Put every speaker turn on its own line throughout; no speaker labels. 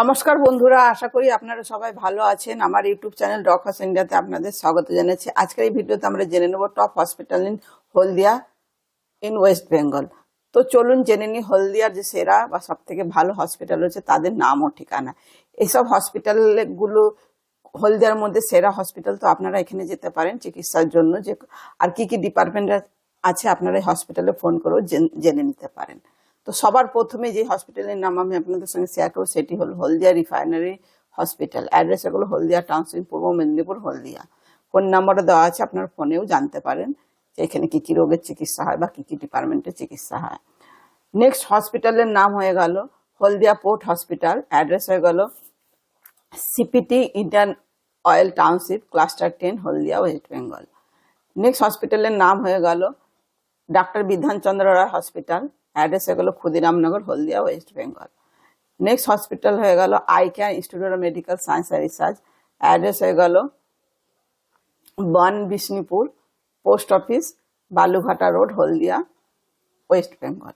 নমস্কার বন্ধুরা, আশা করি আপনারা সবাই ভালো আছেন। আমার ইউটিউব চ্যানেল ডক ডক্টরস ইন্ডিয়াতে আপনাদের স্বাগত জানাচ্ছি। আজকের এই ভিডিওতে আমরা জেনে নেব top hospital in Haldia in West Bengal. তো চলুন জেনে নিই হলদিয়ার যে সেরা বা সব থেকে ভালো হসপিটাল রয়েছে, তাদের নাম ও ঠিকানা। এইসব হসপিটালগুলো হলদিয়ার মধ্যে সেরা হসপিটাল তো আপনারা এখানে যেতে পারেন চিকিৎসার জন্য। যে আর কি কি ডিপার্টমেন্ট আছে, আপনারা এই হসপিটালে ফোন করেও জেনে নিতে পারেন। তো সবার প্রথমে যে হসপিটালের নাম আমি আপনাদের সঙ্গে শেয়ার করব, সেটি হলো হলদিয়া রিফাইনারি হসপিটাল অ্যাড্রেস হলো হলদিয়া টাউনশিপ পূর্ব মেদিনীপুর, হলদিয়া। ফোন নাম্বারও দেওয়া আছে, আপনারা ফোনেও জানতে পারেন যে এখানে কী কী রোগের চিকিৎসা হয় বা কী কী ডিপার্টমেন্টের চিকিৎসা হয়। নেক্সট হসপিটালের নাম হয়ে গেল হলদিয়া পোর্ট হসপিটাল অ্যাড্রেস হয়ে গেল CPT Indian oil township cluster ten Haldia West Bengal next হসপিটালের নাম হয়ে গেল doctor Bidhanchandra Roy hospital address হয়ে গেল Kshudiramnagar, Haldia, West Bengal. Next hospital হয়ে গেল eye care institute of medical science and research address হয়ে গেল Bon Bishnupur post office Balughata road Haldia, West Bengal.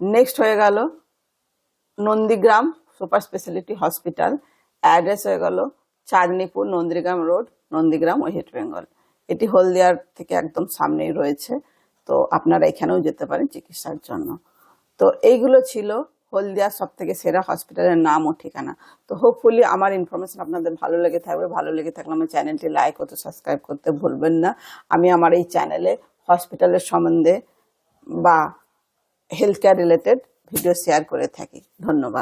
Next হয়ে গেল Nandigram super speciality hospital address হয়ে গেল চাঁদনিপুর, নন্দীগ্রাম রোড নন্দীগ্রাম, ওয়েস্ট বেঙ্গল। এটি হলদিয়ার থেকে একদম সামনেই রয়েছে। তো আপনারা এখানেও যেতে পারেন চিকিৎসার জন্য। তো এইগুলো ছিল হলদিয়ার সব থেকে সেরা হসপিটালের নাম ও ঠিকানা। তো হোপফুলি আমার ইনফরমেশন আপনাদের ভালো লেগে থাকবে, ভালো লেগে থাকলে আমার চ্যানেলটি লাইক ও সাবস্ক্রাইব করতে ভুলবেন না। আমি আমার এই চ্যানেলে হসপিটালের সম্বন্ধে বা health care related video share করে থাকি। ধন্যবাদ।